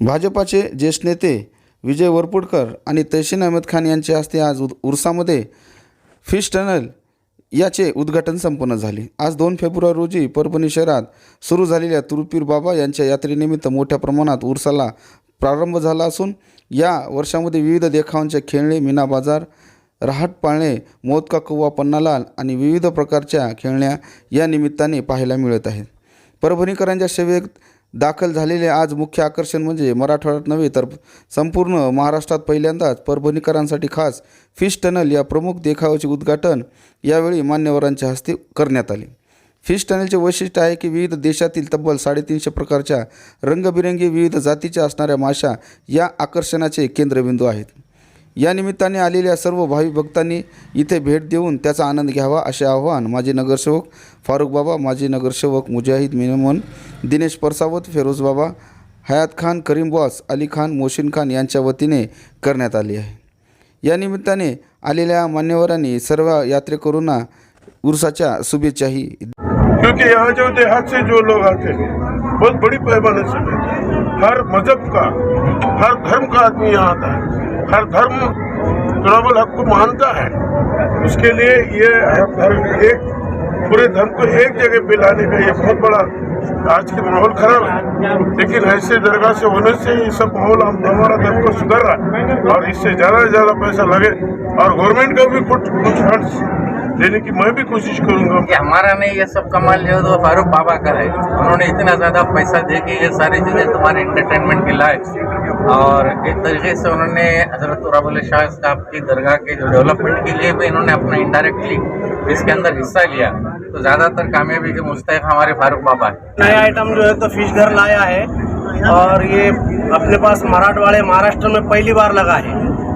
भाजपाचे ज्येष्ठ नेते विजय वरपुडकर आणि तहसीन अहमद खान यांच्या हस्ते आज उद उर्सामध्ये फिश टनल याचे उद्घाटन संपन्न झाले. आज दोन फेब्रुवारी रोजी परभणी शहरात सुरू झालेल्या तुरुपीर बाबा यांच्या यात्रेनिमित्त मोठ्या प्रमाणात उर्साला प्रारंभ झाला असून या वर्षामध्ये विविध देखावांचे खेळणे मीना बाजार राहट पाळणे मोदका कव्वा पन्नालाल आणि विविध प्रकारच्या खेळण्या या निमित्ताने पाहायला मिळत आहेत. परभणीकरांच्या सेवेत दाखल झालेले आज मुख्य आकर्षण म्हणजे मराठवाड्यात नव्हे तर संपूर्ण महाराष्ट्रात पहिल्यांदाच परभणीकरांसाठी खास फिश टनल या प्रमुख देखावाचे उद्घाटन यावेळी मान्यवरांच्या हस्ते करण्यात आले. फिश टनलचे वैशिष्ट्य आहे की विविध देशातील तब्बल साडेतीनशे प्रकारच्या रंगबिरंगी विविध जातीच्या असणाऱ्या माशा या आकर्षणाचे केंद्रबिंदू आहेत. या निमित्ताने आलेल्या सर्व भाविक भक्तांनी इथे भेट देऊन त्याचा आनंद घ्यावा असे आवाहन माजी नगरसेवक फारुख बाबा माजी नगरसेवक मुजाहिद मिनमन दिनेश परसावत फेरोज बाबा हयात खान करीम बॉस अली खान मोहसिन खान यांच्या वतीने करण्यात आली आहे. या निमित्ताने आलेल्या मान्यवरांनी सर्व यात्रेकरूंना उर्साच्या शुभेच्छाही क्योंकि यहाँ जो देहात से जो लोग आते हैं बहुत बड़ी पैमाने से हैं। हर मज़हब का, हर धर्म का आदमी यहाँ आता है। हर धर्म ट्रबल हक को मानता है। उसके लिए ये धर्म एक, पूरे धर्म को एक जगह पे लाने का ये बहुत बड़ा आज के माहौल खराब है। लेकिन ऐसे दरगाह से होने से ये सब माहौल हम हमारा धर्म को सुधर रहा है और इससे ज़्यादा से ज़्यादा पैसा लगे। और गवर्नमेंट का भी कुछ कुछ फंड्स देने की मैं भी कोशिश करूंगा। कि हमारा नहीं ये सब कमाल जो तो फारूक बाबा का है। उन्होंने इतना ज़्यादा पैसा दे के ये सारी चीज़ें तुम्हारे इंटरटेनमेंट के लाए और एक तरीके से उन्होंने हजरत शाह साहब की दरगाह के जो डेवलपमेंट के लिए भी इन्होंने अपना इनडायरेक्टली इसके अंदर हिस्सा लिया। तो ज़्यादातर कामयाबी के मुस्तक हमारे फारूक बाबा है। नया आइटम जो है तो फिश घर लाया है। और ये अपने पास मराठवाड़े महाराष्ट्र में पहली बार लगा है।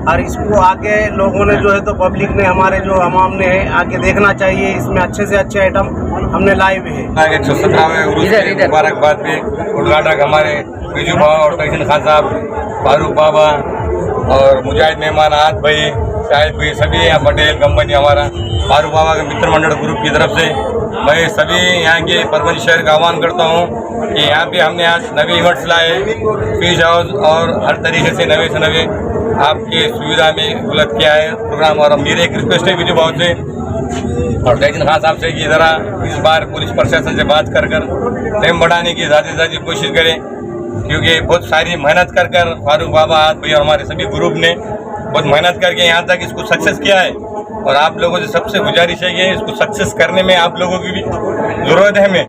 और इसको आके लोगों ने जो है तो पब्लिक ने हमारे जो अवाम ने है आके देखना चाहिए इसमें अच्छे से अच्छे आइटम हमने लाए हुए हैं एक सौ सत्रहवें। मुबारकबाद पे उद्घाटक हमारे बिजू बाबा और तहसीन खान साहब फारूक बाबा और मुजाहिद मेहमान आद भाई शाहिद भाई सभी यहाँ पटेल कंपनी हमारा फारूक बाबा के मित्र मंडल ग्रुप की तरफ़ से मैं सभी यहाँ के परभणी शहर का आह्वान करता हूँ कि यहाँ पे हमने आज नवे इवेंट्स लाए फ़ीस हाउस और हर तरीके से नवे से नवे आपके सुविधा में उपलब्ध किया है प्रोग्राम और मेरी एक रिक्वेस्ट है बिजू बाबू से। और तहसीन खान साहब से कि ज़रा इस बार पुलिस प्रशासन से बात कर कर टाइम बढ़ाने की ज़्यादा से ज़्यादा कोशिश करें, क्योंकि बहुत सारी मेहनत कर कर फारूक बाबा आज भैया हमारे सभी ग्रुप ने बहुत मेहनत करके यहाँ तक इसको सक्सेस किया है। और आप लोगों से सबसे गुजारिश है कि इसको सक्सेस करने में आप लोगों की भी ज़रूरत है हमें।